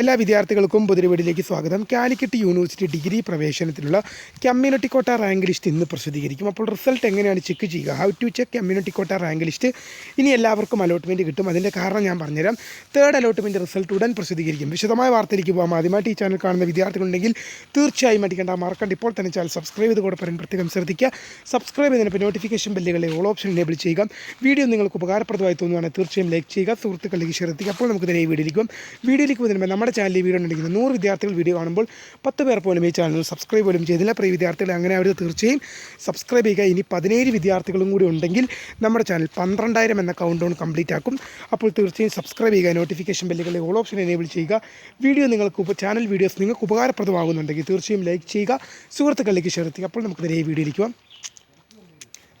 എല്ലാ വിദ്യാർത്ഥികൾക്കും പുതിരവീടിലേക്ക് സ്വാഗതം. കാലിക്കറ്റ് യൂണിവേഴ്സിറ്റി ഡിഗ്രി പ്രവേശനത്തിലുള്ള കമ്മ്യൂണിറ്റി കോട്ട റാങ്ക് ലിസ്റ്റ് ഇന്ന് പ്രസിദ്ധീകരിക്കും. അപ്പോൾ റിസൾട്ട് എങ്ങനെയാണ് ചെക്ക് ചെയ്യുക? How to check community quota rank list. ഇനി എല്ലാവർക്കും അലോട്ട്മെന്റ് കിട്ടും. അതിന്റെ കാരണം ഞാൻ പറഞ്ഞുതരാം. തേർഡ് അലോട്ട്മെന്റ് റിസൾട്ട് ഉടൻ പ്രസിദ്ധീകരിക്കും. വിശദമായ വാർത്തയിലേക്ക് പോകാം ആദ്യമായിട്ട് ഈ ചാനൽ കാണുന്ന വിദ്യാർത്ഥികളുണ്ടെങ്കിൽ തീർച്ചയായും അടിക്കേണ്ട മറക്കണ്ട. ഇപ്പോൾ തന്നെ ചാനൽ സബ്സ്ക്രൈബ് ചെയ്ത് കൂടെ പറയാൻ പ്രത്യേകം ശ്രദ്ധിക്കുക. സബ്സ്ക്രൈബ് ചെയ്തതിനൊപ്പം നോട്ടിഫിക്കേഷൻ ബെല്ലുകളെ ഓൾ ഓപ്ഷൻ എനേബിൾ ചെയ്യുക. വീഡിയോ നിങ്ങൾക്ക് ഉപകാരപ്രദമായി തോന്നുകയാണെങ്കിൽ തീർച്ചയായും ലൈക്ക് ചെയ്യുക. സുഹൃത്തുക്കളിലേക്ക് ശ്രദ്ധിക്കുക അപ്പോൾ നമുക്ക് ഇതിനെ ഈ വീഡിയോയിലേക്ക് വീഡിയോയിലേക്ക് വീഡിയോയിലേക്ക് പോകുന്നതിന് നമ്മുടെ ചാനലിൽ വീഡിയോ ഉണ്ടെങ്കിൽ നൂറ് വിദ്യാർത്ഥികൾ വീഡിയോ കാണുമ്പോൾ പത്ത് പേർ പോലും ഈ ചാനൽ സബ്സ്ക്രൈബ് പോലും ചെയ്തില്ല. പ്രിയ വിദ്യാർത്ഥികൾ അങ്ങനെ അവർ തീർച്ചയായും സബ്സ്ക്രൈബ് ചെയ്യുക. ഇനി പതിനേഴ് വിദ്യാർത്ഥികളും കൂടി ഉണ്ടെങ്കിൽ നമ്മുടെ ചാനൽ പന്ത്രണ്ടായിരം എന്ന കൗണ്ട് ഡൗൺ കംപ്ലീറ്റ് ആക്കും. അപ്പോൾ തീർച്ചയായും സബ്സ്ക്രൈബ് ചെയ്യുക നോട്ടിഫിക്കേഷൻ ബെല്ലുകളെ ഓൾ ഓപ്ഷൻ എനേബിൾ ചെയ്യുക. വീഡിയോ നിങ്ങൾക്ക് ചാനൽ വീഡിയോസ് നിങ്ങൾക്ക് ഉപകാരപ്രദമാകുന്നുണ്ടെങ്കിൽ തീർച്ചയായും ലൈക്ക് ചെയ്യുക സുഹൃത്തുക്കളിലേക്ക് ഷെയർ ചെയ്യുക അപ്പോൾ നമുക്ക് നേരെ വീഡിയോയിലേക്ക് പോകാം.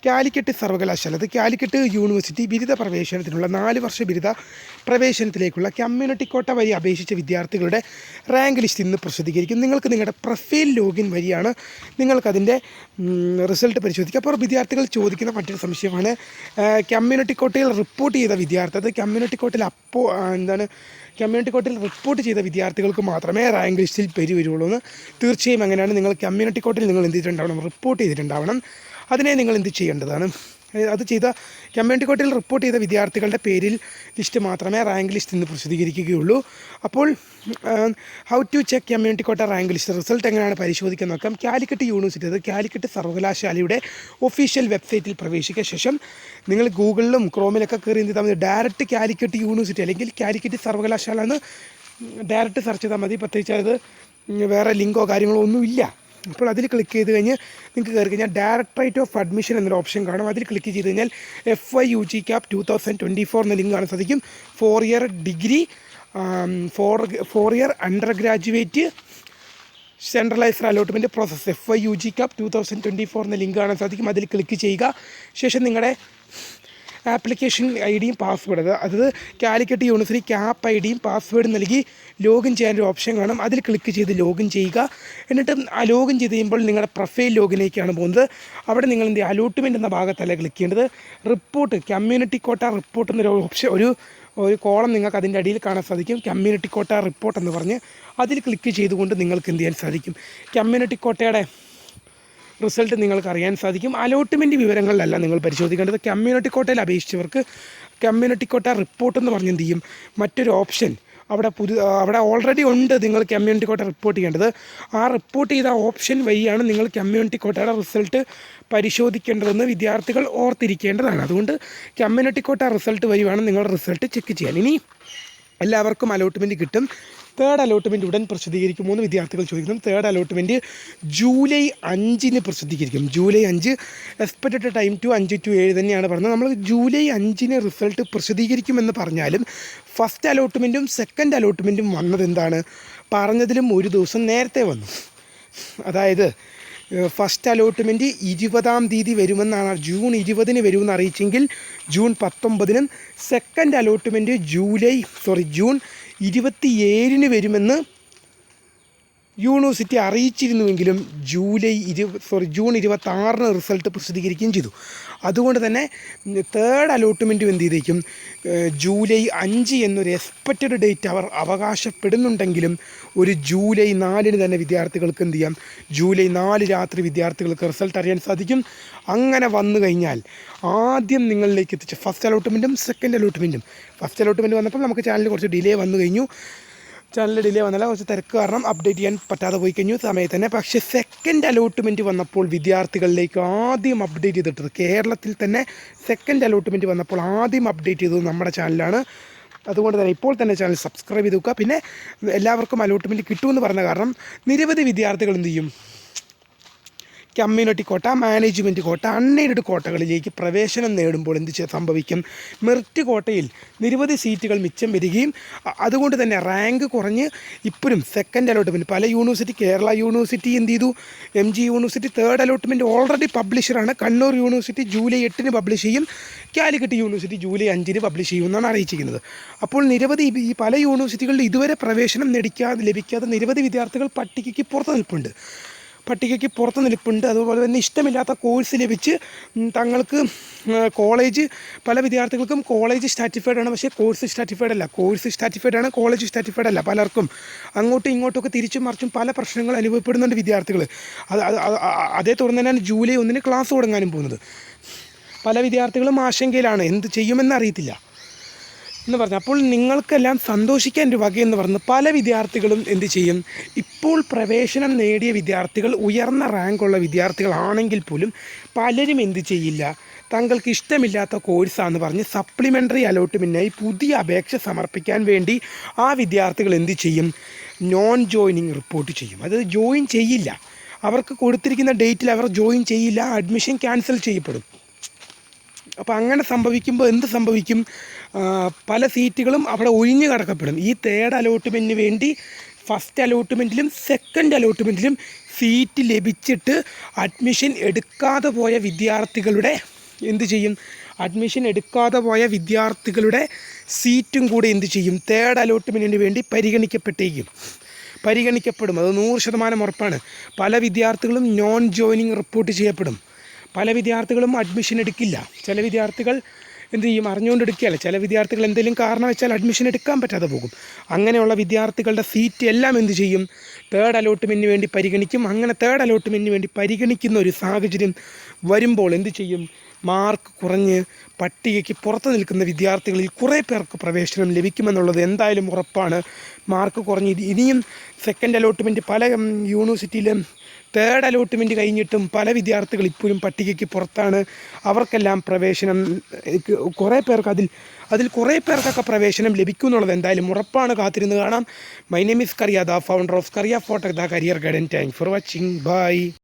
കാലിക്കറ്റ് സർവകലാശാല അത് കാലിക്കറ്റ് യൂണിവേഴ്സിറ്റി ബിരുദ പ്രവേശനത്തിനുള്ള നാല് വർഷ ബിരുദ പ്രവേശനത്തിലേക്കുള്ള കമ്മ്യൂണിറ്റി കോട്ട വഴി അപേക്ഷിച്ച വിദ്യാർത്ഥികളുടെ റാങ്ക് ലിസ്റ്റ് ഇന്ന് പ്രസിദ്ധീകരിക്കും. നിങ്ങൾക്ക് നിങ്ങളുടെ പ്രൊഫൈൽ ലോഗിൻ വഴിയാണ് നിങ്ങൾക്കതിന്റെ റിസൾട്ട് പരിശോധിക്കുക. അപ്പോൾ വിദ്യാർത്ഥികൾ ചോദിക്കുന്ന മറ്റൊരു സംശയമാണ് കമ്മ്യൂണിറ്റി കോട്ടയിൽ റിപ്പോർട്ട് ചെയ്ത വിദ്യാർത്ഥി അത് കമ്മ്യൂണിറ്റി കോട്ടയിൽ അപ്പോൾ എന്താണ് കമ്മ്യൂണിറ്റി കോട്ടയിൽ റിപ്പോർട്ട് ചെയ്ത വിദ്യാർത്ഥികൾക്ക് മാത്രമേ റാങ്ക് ലിസ്റ്റിൽ പേര് വരുള്ളൂ എന്ന് തീർച്ചയായും അങ്ങനെയാണ് നിങ്ങൾ കമ്മ്യൂണിറ്റി കോട്ടയിൽ നിങ്ങൾ എന്ത് ചെയ്തിട്ടുണ്ടാവണം റിപ്പോർട്ട് ചെയ്തിട്ടുണ്ടാവണം. അതിനെ നിങ്ങൾ എന്ത് ചെയ്യേണ്ടതാണ് അത് ചെയ്ത കമ്മ്യൂണിറ്റി കോട്ടയിൽ റിപ്പോർട്ട് ചെയ്ത വിദ്യാർത്ഥികളുടെ പേരിൽ ലിസ്റ്റ് മാത്രമേ റാങ്ക് ലിസ്റ്റ് ഇന്ന് പ്രസിദ്ധീകരിക്കുകയുള്ളൂ. അപ്പോൾ how to check community quota rank list result എങ്ങനെയാണ് പരിശോധിക്കാൻ നോക്കാം. കാലിക്കറ്റ് യൂണിവേഴ്സിറ്റി അത് കാലിക്കറ്റ് സർവകലാശാലയുടെ ഒഫീഷ്യൽ വെബ്സൈറ്റിൽ പ്രവേശിക്കുക ശേഷം നിങ്ങൾ ഗൂഗിളിലും ക്രോമിലൊക്കെ കയറി എന്ത് ചെയ്താൽ മതി. ഡയറക്റ്റ് കാലിക്കറ്റ് യൂണിവേഴ്സിറ്റി അല്ലെങ്കിൽ കാലിക്കറ്റ് സർവകലാശാല എന്ന് ഡയറക്റ്റ് സെർച്ച് ചെയ്താൽ മതി. പ്രത്യേകിച്ച് അത് വേറെ ലിങ്കോ കാര്യങ്ങളോ ഒന്നുമില്ല. അപ്പോൾ അതിൽ ക്ലിക്ക് ചെയ്ത് കഴിഞ്ഞ് നിങ്ങൾക്ക് കയറി കഴിഞ്ഞാൽ ഡയറക്ടറേറ്റ് ഓഫ് അഡ്മിഷൻ എന്നൊരു ഓപ്ഷൻ കാണും. അതിൽ ക്ലിക്ക് ചെയ്ത് കഴിഞ്ഞാൽ F I U G CAP two thousand twenty four എന്ന ലിങ്ക് കാണാൻ സാധിക്കും. Four year degree four four year undergraduate centralised allotment process F I U G CAP two thousand twenty four എന്ന link കാണാൻ സാധിക്കും. അതിൽ click ചെയ്യുക. ശേഷം നിങ്ങളുടെ ആപ്ലിക്കേഷൻ ഐ ഡിയും പാസ്വേഡ്. അത് അത് കാലിക്കറ്റ് യൂണിവേഴ്സിറ്റി ക്യാപ്പ് ഐ ഡിയും പാസ്വേഡ് നൽകി ലോഗിൻ ചെയ്യാൻ ഒരു ഓപ്ഷൻ കാണും. അതിൽ ക്ലിക്ക് ചെയ്ത് ലോഗിൻ ചെയ്യുക. എന്നിട്ട് ആ ലോഗിൻ ചെയ്ത് കഴിയുമ്പോൾ നിങ്ങളുടെ പ്രൊഫൈൽ ലോഗിനേക്കാണ് പോകുന്നത്. അവിടെ നിങ്ങൾ എന്ത് അലോട്ട്മെന്റ് എന്ന ഭാഗത്തല്ല ക്ലിക്ക് ചെയ്യേണ്ടത്. റിപ്പോർട്ട് കമ്മ്യൂണിറ്റി കോട്ട റിപ്പോർട്ട് എന്നൊരു ഓപ്ഷൻ ഒരു ഒരു കോളം നിങ്ങൾക്ക് അതിന്റെ അടിയിൽ കാണാൻ സാധിക്കും. കമ്മ്യൂണിറ്റി കോട്ട റിപ്പോർട്ട് എന്ന് പറഞ്ഞ് അതിൽ ക്ലിക്ക് ചെയ്തുകൊണ്ട് നിങ്ങൾക്ക് എന്ത് ചെയ്യാൻ സാധിക്കും? കമ്മ്യൂണിറ്റി കോട്ടയുടെ റിസൾട്ട് നിങ്ങൾക്ക് അറിയാൻ സാധിക്കും. അലോട്ട്മെന്റ് വിവരങ്ങളിലല്ല നിങ്ങൾ പരിശോധിക്കേണ്ടത്. കമ്മ്യൂണിറ്റി കോട്ടയിൽ അപേക്ഷിച്ചവർക്ക് കമ്മ്യൂണിറ്റി കോട്ട റിപ്പോർട്ട് എന്ന് പറഞ്ഞ് എന്ത് ചെയ്യും? മറ്റൊരു ഓപ്ഷൻ അവിടെ പുതു അവിടെ ഓൾറെഡി ഉണ്ട് നിങ്ങൾ കമ്മ്യൂണിറ്റി കോട്ട റിപ്പോർട്ട് ചെയ്യേണ്ടത്. ആ റിപ്പോർട്ട് ചെയ്ത ഓപ്ഷൻ വഴിയാണ് നിങ്ങൾ കമ്മ്യൂണിറ്റി കോട്ടയുടെ റിസൾട്ട് പരിശോധിക്കേണ്ടതെന്ന് വിദ്യാർത്ഥികൾ ഓർത്തിരിക്കേണ്ടതാണ്. അതുകൊണ്ട് കമ്മ്യൂണിറ്റി കോട്ട റിസൾട്ട് വഴി വേണം റിസൾട്ട് ചെക്ക് ചെയ്യാൻ. ഇനി എല്ലാവർക്കും അലോട്ട്മെന്റ് കിട്ടും. തേർഡ് അലോട്ട്മെന്റ് ഉടൻ പ്രസിദ്ധീകരിക്കും മൂന്ന് വിദ്യാർത്ഥികൾ ചോദിക്കുന്നു. തേർഡ് അലോട്ട്മെന്റ് ജൂലൈ അഞ്ചിന് പ്രസിദ്ധീകരിക്കും. ജൂലൈ അഞ്ച് എക്സ്പെക്റ്റഡ് ടൈം ടു അഞ്ച് ടു ഏഴ് തന്നെയാണ് പറഞ്ഞത്. നമ്മൾ ജൂലൈ അഞ്ചിന് റിസൾട്ട് പ്രസിദ്ധീകരിക്കുമെന്ന് പറഞ്ഞാലും ഫസ്റ്റ് അലോട്ട്മെന്റും സെക്കൻഡ് അലോട്ട്മെന്റും വന്നത് എന്താണ്? പറഞ്ഞതിലും ഒരു ദിവസം നേരത്തെ വന്നു. അതായത് ഫസ്റ്റ് അലോട്ട്മെന്റ് ഇരുപതാം തീയതി വരുമെന്നാണ് ജൂൺ ഇരുപതിന് വരുമെന്ന് അറിയിച്ചെങ്കിൽ June പത്തൊമ്പതിനും second allotment July sorry June ഇരുപത്തി ഏഴിന് വരുമെന്ന് യൂണിവേഴ്സിറ്റി അറിയിച്ചിരുന്നുവെങ്കിലും ജൂലൈ ഇരു സോറി ജൂൺ ഇരുപത്തി ആറിന് റിസൾട്ട് പ്രസിദ്ധീകരിക്കുകയും ചെയ്തു. അതുകൊണ്ട് തന്നെ തേർഡ് അലോട്ട്മെന്റും എന്ത് ചെയ്തേക്കും? ജൂലൈ അഞ്ച് എന്നൊരു എക്സ്പെക്റ്റഡ് ഡേറ്റ് അവർ അവകാശപ്പെടുന്നുണ്ടെങ്കിലും ഒരു ജൂലൈ നാലിന് തന്നെ വിദ്യാർത്ഥികൾക്ക് എന്ത് ചെയ്യാം? ജൂലൈ നാല് രാത്രി വിദ്യാർത്ഥികൾക്ക് റിസൾട്ട് അറിയാൻ സാധിക്കും. അങ്ങനെ വന്നു കഴിഞ്ഞാൽ ആദ്യം നിങ്ങളിലേക്ക് എത്തിച്ച ഫസ്റ്റ് അലോട്ട്മെന്റും സെക്കൻഡ് അലോട്ട്മെന്റും ഫസ്റ്റ് അലോട്ട്മെന്റ് വന്നപ്പോൾ നമുക്ക് ചാനലിൽ കുറച്ച് ഡിലേ വന്നു കഴിഞ്ഞു. ചാനൽ ഡിലേ വന്നല്ല. കുറച്ച് തിരക്ക് കാരണം അപ്ഡേറ്റ് ചെയ്യാൻ പറ്റാതെ പോയി കഴിഞ്ഞു. സമയത്ത് തന്നെ പക്ഷേ സെക്കൻഡ് അലോട്ട്മെന്റ് വന്നപ്പോൾ വിദ്യാർത്ഥികളിലേക്ക് ആദ്യം അപ്ഡേറ്റ് ചെയ്തിട്ടത് കേരളത്തിൽ തന്നെ സെക്കൻഡ് അലോട്ട്മെന്റ് വന്നപ്പോൾ ആദ്യം അപ്ഡേറ്റ് ചെയ്തത് നമ്മുടെ ചാനലാണ് അതുകൊണ്ട് തന്നെ ഇപ്പോൾ തന്നെ ചാനൽ സബ്സ്ക്രൈബ് ചെയ്ത് വെക്കുക. പിന്നെ എല്ലാവർക്കും അലോട്ട്മെന്റ് കിട്ടുമെന്ന് പറഞ്ഞ കാരണം നിരവധി വിദ്യാർത്ഥികൾ എന്ത് ചെയ്യും? കമ്മ്യൂണിറ്റി കോട്ട മാനേജ്മെന്റ് കോട്ട അൺഎയ്ഡഡ് കോട്ടകളിലേക്ക് പ്രവേശനം നേടുമ്പോൾ എന്ത് സംഭവിക്കും? മെറിറ്റ് കോട്ടയിൽ നിരവധി സീറ്റുകൾ മിച്ചം വരികയും അതുകൊണ്ട് തന്നെ റാങ്ക് കുറഞ്ഞ് ഇപ്പോഴും സെക്കൻഡ് അലോട്ട്മെന്റ് പല യൂണിവേഴ്സിറ്റി കേരള യൂണിവേഴ്സിറ്റി എന്ത് ചെയ്തു? M G university third allotment already പബ്ലിഷറാണ് Kannur university July എട്ടിന് പബ്ലിഷ് ചെയ്യും. കാലിക്കറ്റ് യൂണിവേഴ്സിറ്റി ജൂലൈ അഞ്ചിന് പബ്ലിഷ് ചെയ്യുമെന്നാണ് അറിയിച്ചിരിക്കുന്നത്. അപ്പോൾ നിരവധി ഈ പല യൂണിവേഴ്സിറ്റികളിൽ ഇതുവരെ പ്രവേശനം ലഭിക്കാതെ ലഭിക്കാതെ നിരവധി വിദ്യാർത്ഥികൾ പട്ടികയ്ക്ക് പുറത്ത് നിൽപ്പുണ്ട്. പട്ടികയ്ക്ക് പുറത്ത് നിൽപ്പുണ്ട്. അതുപോലെ തന്നെ ഇഷ്ടമില്ലാത്ത കോഴ്സ് ലഭിച്ച് തങ്ങൾക്ക് കോളേജ് പല വിദ്യാർത്ഥികൾക്കും കോളേജ് സ്റ്റാറ്റിഫൈഡ് ആണ്. പക്ഷേ കോഴ്സ് സ്റ്റാറ്റിഫൈഡ് അല്ല. കോഴ്സ് സ്റ്റാറ്റിഫൈഡ് ആണ് കോളേജ് സ്റ്റാറ്റിഫൈഡ് അല്ല പലർക്കും. അങ്ങോട്ടും ഇങ്ങോട്ടുമൊക്കെ തിരിച്ചും മറിച്ചും പല പ്രശ്നങ്ങൾ അനുഭവപ്പെടുന്നുണ്ട് വിദ്യാർത്ഥികൾ. അത് അതേ തുടർന്ന് തന്നെയാണ് ജൂലൈ ഒന്നിന് ക്ലാസ് തുടങ്ങാനും പോകുന്നത്. പല വിദ്യാർത്ഥികളും ആശങ്കയിലാണ്. എന്ത് ചെയ്യുമെന്ന് അറിയത്തില്ല. എന്ന് പറഞ്ഞു അപ്പോൾ നിങ്ങൾക്കെല്ലാം സന്തോഷിക്കാൻ ഒരു വകയെന്ന് പറഞ്ഞ് പല വിദ്യാർത്ഥികളും എന്ത് ചെയ്യും? ഇപ്പോൾ പ്രവേശനം നേടിയ വിദ്യാർത്ഥികൾ ഉയർന്ന റാങ്കുള്ള വിദ്യാർത്ഥികളാണെങ്കിൽ പോലും പലരും എന്ത് ചെയ്യില്ല? തങ്ങൾക്ക് ഇഷ്ടമില്ലാത്ത കോഴ്സാന്ന് പറഞ്ഞ് സപ്ലിമെന്ററി അലോട്ട്മെന്റിനായി പുതിയ അപേക്ഷ സമർപ്പിക്കാൻ വേണ്ടി ആ വിദ്യാർത്ഥികൾ എന്ത് ചെയ്യും? നോൺ ജോയിനിങ് റിപ്പോർട്ട് ചെയ്യും. അത് ജോയിൻ ചെയ്യില്ല. അവർക്ക് കൊടുത്തിരിക്കുന്ന ഡേറ്റിൽ അവർ ജോയിൻ ചെയ്യില്ല അഡ്മിഷൻ ക്യാൻസൽ ചെയ്യപ്പെടും. അപ്പോൾ അങ്ങനെ സംഭവിക്കുമ്പോൾ എന്ത് സംഭവിക്കും? പല സീറ്റുകളും അവിടെ ഒഴിഞ്ഞു കിടക്കപ്പെടും. ഈ തേർഡ് അലോട്ട്മെന്റിന് വേണ്ടി ഫസ്റ്റ് അലോട്ട്മെന്റിലും സെക്കൻഡ് അലോട്ട്മെന്റിലും സീറ്റ് ലഭിച്ചിട്ട് അഡ്മിഷൻ എടുക്കാതെ പോയ വിദ്യാർത്ഥികളുടെ എന്ത് ചെയ്യും? അഡ്മിഷൻ എടുക്കാതെ പോയ വിദ്യാർത്ഥികളുടെ സീറ്റും കൂടി എന്ത് ചെയ്യും? തേർഡ് അലോട്ട്മെന്റിന് വേണ്ടി പരിഗണിക്കപ്പെട്ടേക്കും. പരിഗണിക്കപ്പെടും. അത് നൂറ് ശതമാനം ഉറപ്പാണ്. പല വിദ്യാർത്ഥികളും നോൺ ജോയിനിങ് റിപ്പോർട്ട് ചെയ്യപ്പെടും. പല വിദ്യാർത്ഥികളും അഡ്മിഷൻ എടുക്കില്ല. ചില വിദ്യാർത്ഥികൾ എന്ത് ചെയ്യും? അറിഞ്ഞുകൊണ്ട് എടുക്കുകയല്ല ചില വിദ്യാർത്ഥികൾ എന്തെങ്കിലും കാരണം വെച്ചാൽ അഡ്മിഷൻ എടുക്കാൻ പറ്റാതെ പോകും. അങ്ങനെയുള്ള വിദ്യാർത്ഥികളുടെ സീറ്റ് എല്ലാം എന്ത് ചെയ്യും? തേർഡ് അലോട്ട്മെന്റിന് വേണ്ടി പരിഗണിക്കും. അങ്ങനെ തേർഡ് അലോട്ട്മെന്റിന് വേണ്ടി പരിഗണിക്കുന്ന ഒരു സാഹചര്യം വരുമ്പോൾ എന്ത് ചെയ്യും? മാർക്ക് കുറഞ്ഞ് പട്ടികയ്ക്ക് പുറത്ത് നിൽക്കുന്ന വിദ്യാർത്ഥികളിൽ കുറേ പേർക്ക് പ്രവേശനം ലഭിക്കുമെന്നുള്ളത് എന്തായാലും ഉറപ്പാണ്. മാർക്ക് കുറഞ്ഞ് ഇനിയും സെക്കൻഡ് അലോട്ട്മെന്റ് പല യൂണിവേഴ്സിറ്റിയിലും തേർഡ് അലോട്ട്മെന്റ് കഴിഞ്ഞിട്ടും പല വിദ്യാർത്ഥികൾ ഇപ്പോഴും പട്ടികയ്ക്ക് പുറത്താണ്. അവർക്കെല്ലാം പ്രവേശനം കുറേ പേർക്ക് അതിൽ അതിൽ കുറേ പേർക്കൊക്കെ പ്രവേശനം ലഭിക്കും എന്നുള്ളത് എന്തായാലും ഉറപ്പാണ് കാത്തിരുന്ന് കാണാം. My name is Kariya the founder of Kariya photech the career guidance thank for watching bye